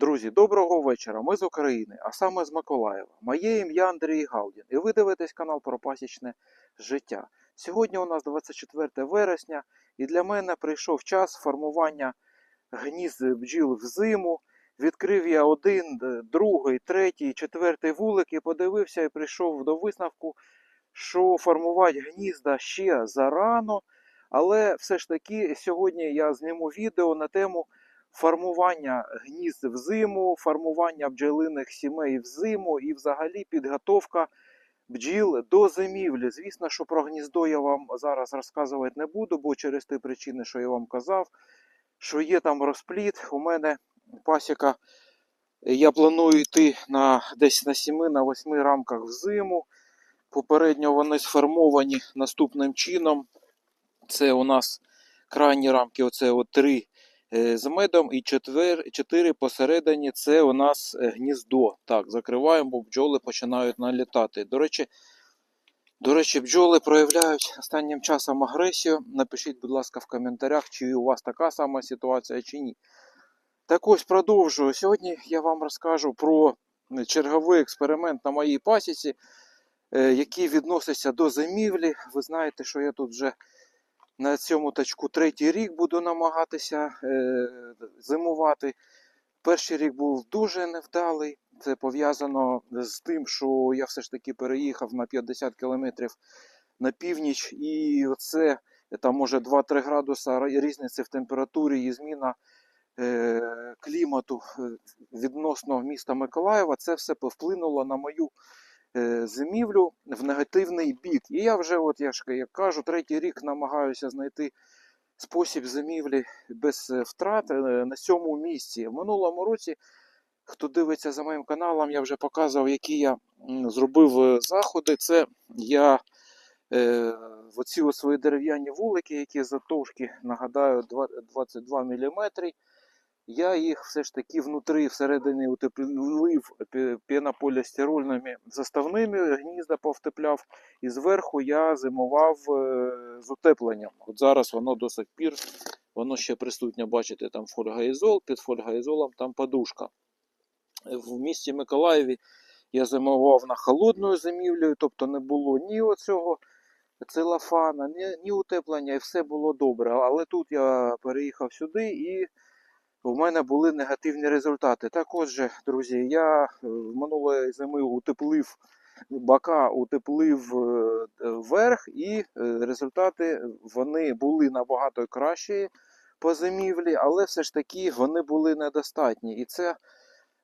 Друзі, доброго вечора. Ми з України, а саме з Миколаєва. Моє ім'я Андрій Галдін, і ви дивитесь канал про пасічне життя. Сьогодні у нас 24 вересня, і для мене прийшов час формування гнізд бджіл в зиму. Відкрив я один, другий, третій, четвертий вулик і подивився і прийшов до висновку, що формувати гнізда ще зарано. Але все ж таки сьогодні я зніму відео на тему формування гнізд в зиму, формування бджолиних сімей в зиму і взагалі підготовка бджіл до зимівлі. Звісно, що про гніздо я вам зараз розказувати не буду, бо через ті причини, що я вам казав, що є там розпліт. У мене пасіка. Я планую йти на десь на 7 на 8 рамках в зиму. Попередньо вони сформовані наступним чином. Це у нас крайні рамки, оце от 3 е, з медом і 4, 4 посередині це у нас е, гніздо. Так, закриваємо, бо бджоли починають налітати. До речі, до речі, бджоли проявляють останнім часом агресію. Напишіть, будь ласка, в коментарях, чи у вас така сама ситуація, чи ні. Так ось продовжую. Сьогодні я вам розкажу про е, черговий експеримент на моїй пасіці, е, який відноситься до зимівлі. Ви знаєте, що я тут вже на цьому тачку третій рік буду намагатися е, зимувати. Перший рік був дуже невдалий. Це пов'язано з тим, що я все ж таки переїхав на 50 кілометрів на північ, і це там може 2-3 градуса різниці в температурі і зміна е, клімату е, відносно міста Миколаєва. Це все вплинуло на мою зимівлю в негативний бік. І я вже, от я ж як кажу, третій рік намагаюся знайти спосіб зимівлі без е, втрат е, на цьому місці. В минулому році, хто дивиться за моїм каналом, я вже показував, які я зробив е, заходи. Це я е, оці свої дерев'яні вулики, які затовшки, нагадаю, 22 мм. Я їх все ж таки внутрі всередині утеплив пенополістирольними заставними, гнізда повтепляв, і зверху я зимував е, з утепленням. От зараз воно до сих пір, воно ще присутнє, бачите, там фольгаізол, під фольгаізолом там подушка. В місті Миколаєві я зимував на холодною зимівлею, тобто не було ні оцього целофана, ні, ні утеплення, і все було добре. Але тут я переїхав сюди і в мене були негативні результати. Так отже, друзі, я е, минулої зими утеплив бока, утеплив е, верх, і е, результати вони були набагато кращі по зимівлі, але все ж таки вони були недостатні. І це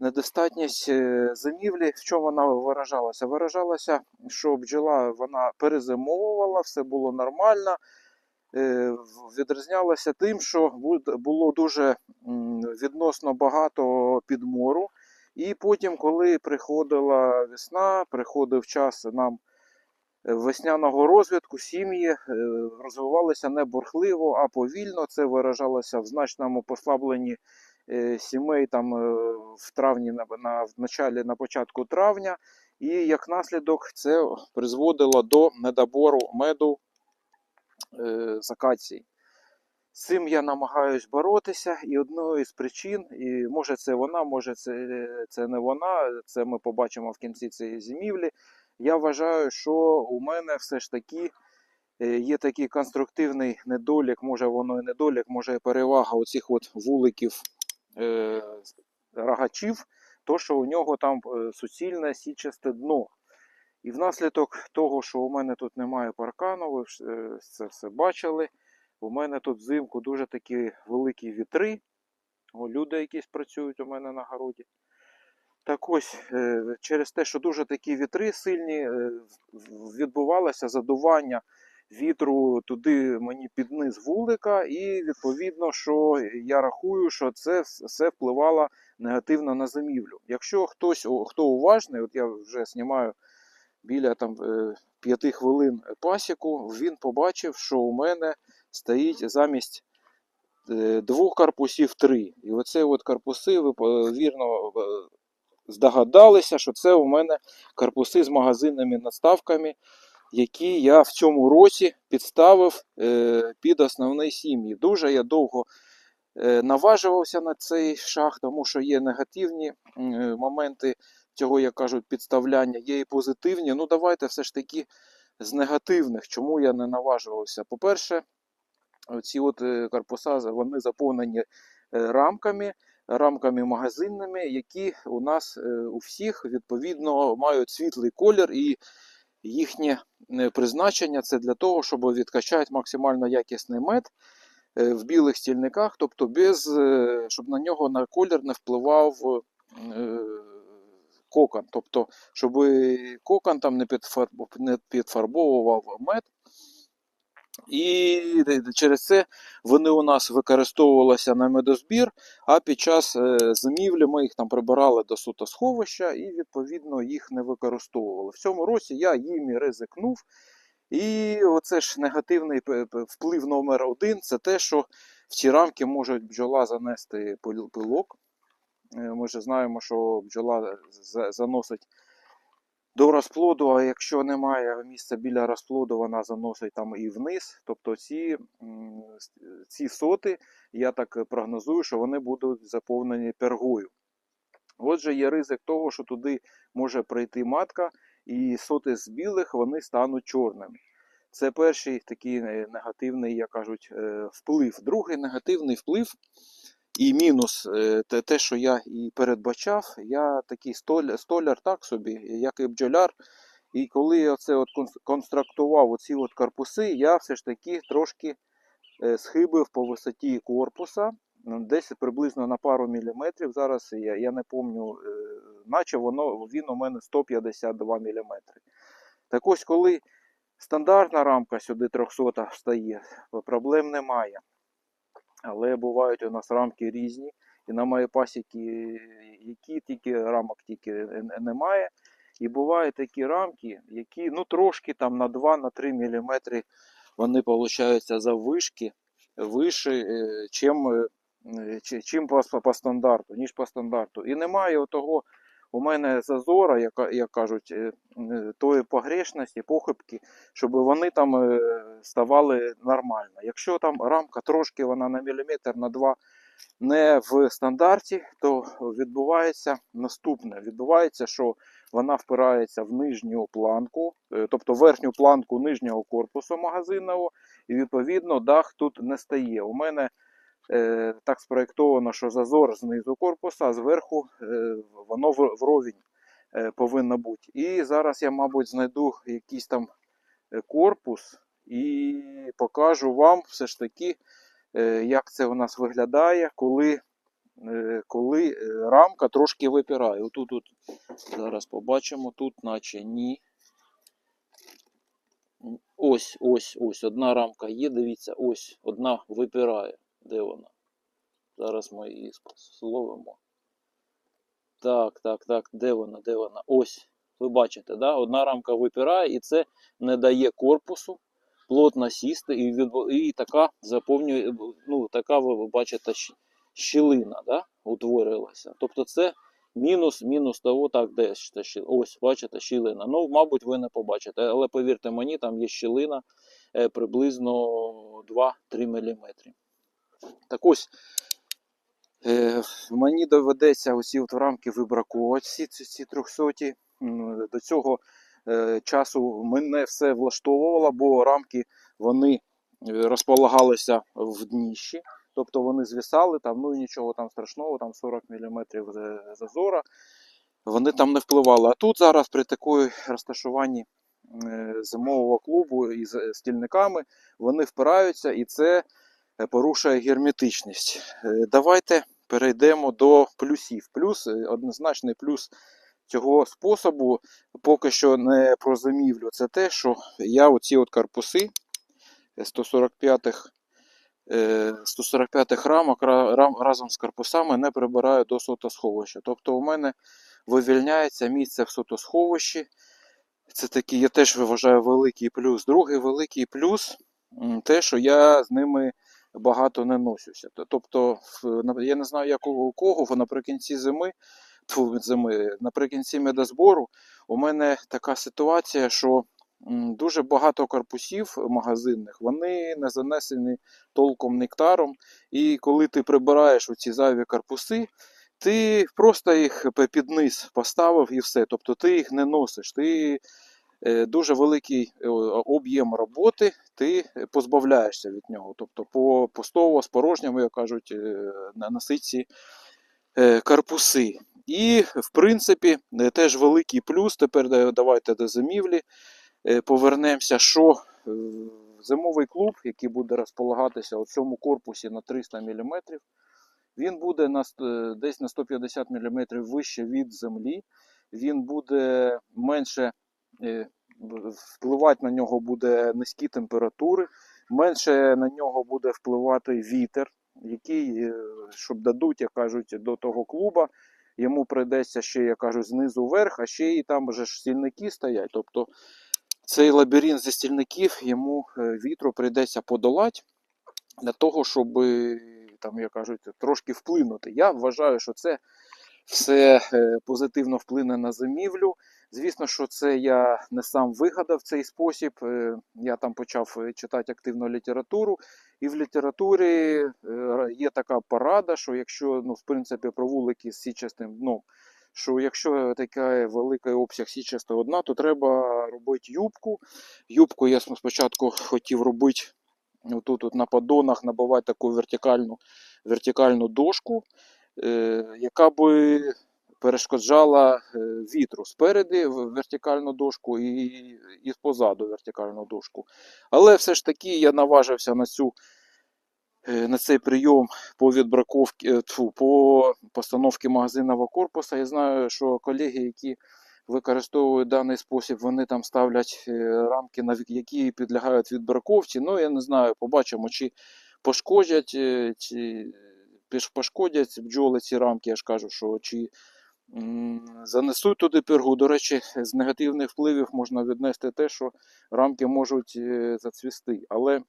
недостатність зимівлі, в чому вона виражалася? Виражалася, що бджола вона перезимовувала, все було нормально. Е, в- Відрізнялося тим, що було дуже відносно багато підмору. І потім, коли приходила весна, приходив час нам е, весняного розвитку, сім'ї е, розвивалися не бурхливо, а повільно. Це виражалося в значному послабленні сімей там в травні, на, на в началі, на початку травня. І як наслідок це призводило до недобору меду з акацій. З цим я намагаюсь боротися, і одною із причин, і може це вона, може це, це не вона, це ми побачимо в кінці цієї зимівлі. Я вважаю, що у мене все ж таки е, є такий конструктивний недолік, може воно і недолік, може і перевага оцих от вуликів е, рогачів, то що у нього там е, суцільне січасте дно. І внаслідок того, що у мене тут немає паркану, ви е, це все бачили. У мене тут взимку дуже такі великі вітри. О, люди якісь працюють у мене на городі. Так ось, е, через те, що дуже такі вітри сильні, е, відбувалося задування вітру туди мені під низ вулика, і відповідно, що я рахую, що це все впливало негативно на зимівлю. Якщо хтось хто уважний, от я вже знімаю біля там е, п'яти хвилин пасіку, він побачив, що у мене стоїть замість е, двох корпусів три. І оце от корпуси, ви вірно е, здогадалися, що це у мене корпуси з магазинними надставками, які я в цьому році підставив е, під основні сім'ї. Дуже я довго е, наважувався на цей шаг, тому що є негативні е, моменти цього, як кажуть, підставляння, є і позитивні. Ну, давайте все ж таки з негативних. Чому я не наважувався? По-перше, ці от е, корпуса вони заповнені е, рамками, рамками магазинними, які у нас е, у всіх відповідно мають світлий колір і їхнє призначення це для того, щоб відкачати максимально якісний мед в білих стільниках, тобто без, щоб на нього на колір не впливав кокон, тобто, щоб кокон там не, підфарбовував мед. І через це вони у нас використовувалися на медозбір, а під час е, зимівлі ми їх там прибирали до сутосховища і відповідно їх не використовували. В цьому році я їм і ризикнув. І оце ж негативний вплив номер один це те, що в ці рамки може бджола занести пилок. Е, Ми ж знаємо, що бджола заносить до розплоду, а якщо немає місця біля розплоду, вона заносить там і вниз. Тобто ці, ці соти, я так прогнозую, що вони будуть заповнені пергою. Отже, є ризик того, що туди може прийти матка, і соти з білих вони стануть чорними. Це перший такий е, негативний, як кажуть, е, вплив. Другий негативний вплив і мінус е, те, що я і передбачав. Я такий столяр, столяр так собі, як і бджоляр. І коли я оце от конс- конструктував оці от корпуси, я все ж таки трошки е, схибив по висоті корпуса, ну, десь приблизно на пару міліметрів. Зараз я, я не пам'ятаю, е, наче воно він у мене 152 міліметри. Так ось, коли стандартна рамка сюди 300 встає, проблем немає. Але бувають у нас рамки різні. І на моїй пасіки, які тільки рамок тільки немає. І бувають такі рамки, які ну трошки там на 2-3 мм вони получаються заввишки, вище, е, чим, е, чим по, по стандарту, ніж по стандарту. І немає отого у мене зазора, яка, як кажуть, е, е, тої погрешності, похибки, щоб вони там е, ставали нормально. Якщо там рамка трошки вона на міліметр, на два не в стандарті, то відбувається наступне. Відбувається, що вона впирається в нижню планку, тобто верхню планку нижнього корпусу магазинного, і відповідно дах тут не стає. У мене так спроєктовано, що зазор знизу корпуса, зверху е, воно вровень е, повинно бути. І зараз я, мабуть, знайду якийсь там е, корпус і покажу вам все ж таки, е, як це у нас виглядає, коли, е, коли е, рамка трошки випирає. Отут тут зараз побачимо, тут наче ні. Ось, ось, ось. Одна рамка є, дивіться, ось одна випирає. Де вона? Зараз ми її словимо. Так, так, так, де вона, де вона? Ось. Ви бачите, да? одна рамка випирає, і це не дає корпусу плотно сісти, і, і така заповнює, ну, така ви бачите щілина да? утворилася. Тобто це мінус, мінус того, так, де щілина? Ось, бачите, щілина. Ну, мабуть, ви не побачите, але повірте мені, там є щілина е, приблизно 2-3 мм. Так ось, е, мені доведеться оці от рамки вибраковувати, всі ці, ці 300. До цього е, часу мене все влаштовувало, бо рамки вони е, розполагалися в дніщі, тобто вони звісали, там, ну і нічого там страшного, там 40 мм зазора, вони там не впливали. А тут зараз при такої розташуванні е, зимового клубу із е, стільниками вони впираються і це е, порушує герметичність. Е, Давайте перейдемо до плюсів. Плюс, е, однозначний плюс цього способу, поки що не про зимівлю, це те, що я оці от корпуси 145-х 145 рамок разом з корпусами не прибираю до сотосховища. Тобто у мене вивільняється місце в сотосховищі. Це такий, я теж вважаю, великий плюс. Другий великий плюс те, що я з ними багато не носюся. Тобто, я не знаю, як у кого, в- наприкінці зими, тьфу, зими, наприкінці медозбору у мене така ситуація, що дуже багато корпусів магазинних, вони не занесені толком нектаром. І коли ти прибираєш оці зайві корпуси, ти просто їх під низ поставив і все. Тобто ти їх не носиш. Ти е, дуже великий е, об'єм роботи, ти позбавляєшся від нього. Тобто по постово з порожніми, як кажуть, е, на насиці е, корпуси. І, в принципі, е, теж великий плюс. Тепер давайте до зимівлі. Повернемося, що зимовий клуб, який буде розполагатися у цьому корпусі на 300 мм, він буде на, десь на 150 мм вище від землі. Він буде менше впливати на нього буде низькі температури, менше на нього буде впливати вітер, який, е, щоб дадуть, як кажуть, до того клуба. Йому прийдеться ще, як кажуть, знизу вверх, а ще і там вже ж стільники стоять. Тобто цей лабіринт зі стільників йому е, вітру прийдеться подолати для того, щоб, там, як кажуть, трошки вплинути. Я вважаю, що це все е, позитивно вплине на зимівлю. Звісно, що це я не сам вигадав цей спосіб. Е, Я там почав е, читати активну літературу, і в літературі е, є така порада, що якщо, ну, в принципі, про вулики з січастим дном, що якщо такий великий обсяг січастого дна, то треба робити юбку. Юбку я спочатку хотів робити отут от на поддонах, набивати таку вертикальну, вертикальну дошку, е, яка би перешкоджала е, вітру спереди в вертикальну дошку і, і позаду вертикальну дошку. Але все ж таки я наважився на цю е, на цей прийом по відбраковці, е, по постановці магазинного корпуса. Я знаю, що колеги, які використовують даний спосіб, вони там ставлять рамки, які підлягають відбраковці. Ну, я не знаю, побачимо, чи пошкодять, чи пошкодять бджоли ці рамки, я ж кажу, що чи занесуть туди пергу. До речі, з негативних впливів можна віднести те, що рамки можуть е, зацвісти. Але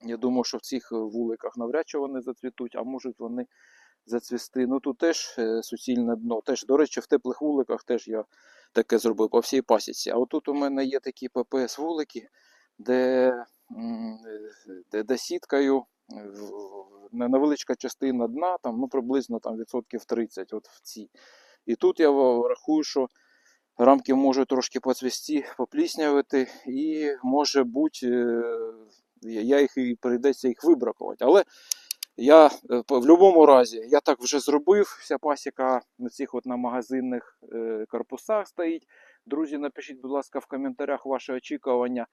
я думаю, що в цих вуликах навряд чи вони зацвітуть, а можуть вони зацвісти. Ну тут теж е, суцільне дно. Теж, до речі, в теплих вуликах теж я таке зробив по всій пасіці. А отут у мене є такі ППС вулики, де, е, де, де сіткою е, невеличка частина дна, там, ну, приблизно там, відсотків 30 от в цій. І тут я рахую, що рамки можуть трошки поцвісти, попліснявити, і може бути, е, я їх і прийдеться їх вибракувати. Але я е, в будь-якому разі я так вже зробив. Вся пасіка на цих от на магазинних е, корпусах стоїть. Друзі, напишіть, будь ласка, в коментарях ваші очікування,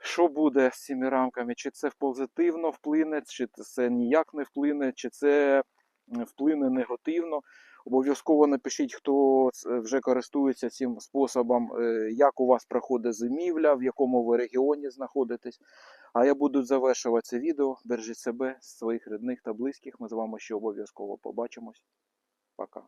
що буде з цими рамками, чи це позитивно вплине, чи це ніяк не вплине, чи це вплине негативно. Обов'язково напишіть, хто вже користується цим способом, е, як у вас проходить зимівля, в якому ви регіоні знаходитесь. А я буду завершувати це відео. Бережіть себе, своїх рідних та близьких. Ми з вами ще обов'язково побачимось. Пока.